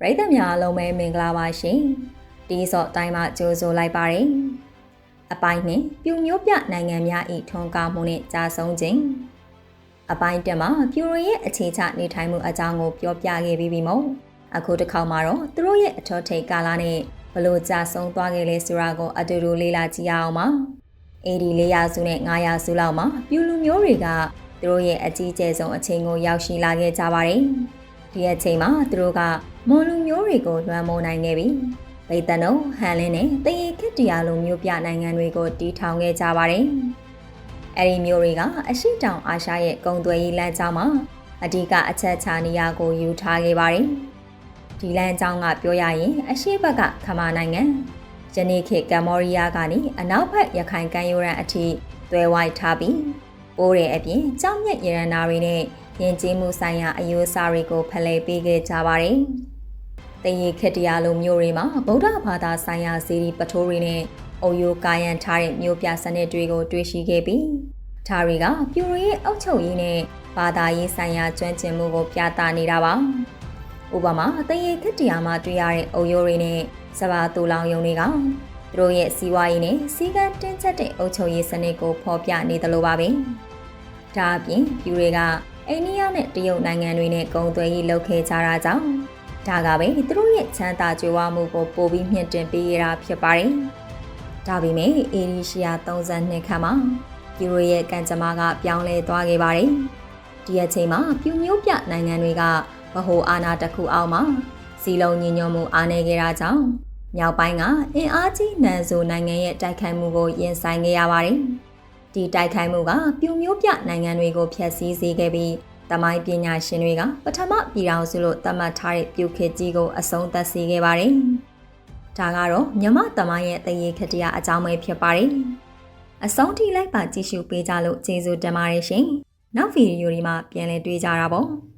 ပရိသတ်များအားလုံးပဲမင်္ဂလာပါရှင်ဒီစော့တိုင်းမှာကြိုးဆိုလိုက်ပါတယ်အပိုင်းနှင့်ပြူမျိုးပြနိုင်ငံများ၏ထွန်းကားမှုနှင့်ကြာဆုံးခြင်းအပိုင်းတက်မှာပြူရရဲ့အခြေချနေထိုင်မှုအကြောင်းကိုပြောပြခဲ့ပြီးပြီမို့အခုတစ်ခေါက်မှာတော့သူတို့ရဲ့အထောထိတ်ကာလနဲ့ဘလို့ကြာဆုံးသွားခဲ့လဲဆိုတာကိုအတူတူလေ့လာကြည့်ရအောင်ပါအေဒီ400စုနဲ့900စုလောက်မှာပြူလူမျိုးတွေကသူတို့ရဲ့အကြီးကျယ်ဆုံးအချိန်ကိုရောက်ရှိလာခဲ့ကြပါတယ် ဒီအချိန်မှာသူတို့ကမွန်လူမျိုးတွေကိုလွှမ်းမိုးနိုင်ခဲ့ပြီဗိတန်တို့ဟန်လင်းနဲ့တရေခစ်တရားလိုမျိုးပြနိုင်ငံတွေကိုတီးထောင်ခဲ့ကြပါတယ်အဲ့ဒီမျိုးတွေကအရှိတောင်အာရှရဲ့ကုံသွယ်ရေးလမ်းကြောင်းမှာအဓိကအချက်ချနေရာကိုယူထားခဲ့ပါတယ်ဒီလမ်းကြောင်းကပြောရရင် အရှိဘက်ကခမာနိုင်ငံယနေ့ခေတ်ကမ္ဘောဒီးယားကနေအနောက်ဘက်ရခိုင်ကမ်းရိုးတန်းအထိသွဲဝိုက်ထားပြီးပိုးတဲ့အပြင်ကြောက်မြက်ရရနာတွေနဲ့ ယဉ်ကျေးမှုဆိုင်ရာအယိုးအစားတွေကိုဖလှယ်ပေးခဲ့ကြပါတယ်။တရေခက်တရားလိုမျိုးတွေမှာဗုဒ္ဓဘာသာဆိုင်ရာစီရီပထိုးတွေနဲ့အုပ်ယိုးကာယံထားတဲ့မျိုးပြစနစ်တွေကိုတွေ့ရှိခဲ့ပြီးဒါတွေကပြူရရဲ့အုပ်ချုပ်ရေးနဲ့ဘာသာရေးဆိုင်ရာကျွမ်းကျင်မှုကိုပြသနေတာပါ။ဥပမာတရေခက်တရားမှာတွေ့ရတဲ့အုပ်ယိုးတွေနဲ့စဘာတူလောင်ယုံတွေကသူတို့ရဲ့စီးပွားရေးနဲ့စီကံတင်းကျပ်တဲ့အုပ်ချုပ်ရေးစနစ်ကိုဖော်ပြနေတယ်လို့ပါပဲ။ဒါအပြင်ပြူတွေက အိန္ဒိယနဲ့တရုတ်နိုင်ငံတွေနဲ့ကုန်သွယ်ရေးလုပ်ခဲ့ကြတာကြောင့်ဒါကပဲသူတို့ရဲ့ချမ်းသာကြွယ်ဝမှုကိုပိုပြီးမြင့်တင်ပေးရတာဖြစ်ပါတယ်။ဒါပေမဲ့အေရီရှီယာ32ခန်းမှာပြူရဲ့ကံကြမ္မာကပြောင်းလဲသွားခဲ့ပါတယ်။ဒီအချိန်မှာပြူမျိုးပြနိုင်ငံတွေကဗဟိုအာဏာတစ်ခုအောက်မှာစီလုံးညီညွတ်မှုအားနည်းခဲ့တာကြောင့်မြောက်ပိုင်းကအင်အားကြီးနန်ဆိုနိုင်ငံရဲ့တိုက်ခိုက်မှုကိုရင်ဆိုင်ခဲ့ရပါတယ်။ ဒီတိုက်ခိုက်မှုကပြူမျိုးပြနိုင်ငံတွေကိုဖျက်ဆီးစေခဲ့ပြီးတမိုင်းပညာရှင်တွေကပထမပြည်ထောင်စုလို့သတ်မှတ်ထားတဲ့ပြုခေတ်ကြီးကိုအဆုံးသတ်စေခဲ့ပါတယ်။ဒါကတော့မြမတမိုင်းရဲ့တရေခတရားအကြောင်းပဲဖြစ်ပါတယ်။အဆုံးထိလိုက်ပါကြည့်ရှုပေးကြလို့ကျေးဇူးတင်ပါတယ်ရှင်။နောက်ဗီဒီယိုဒီမှာပြန်လည်တွေ့ကြတာပေါ့။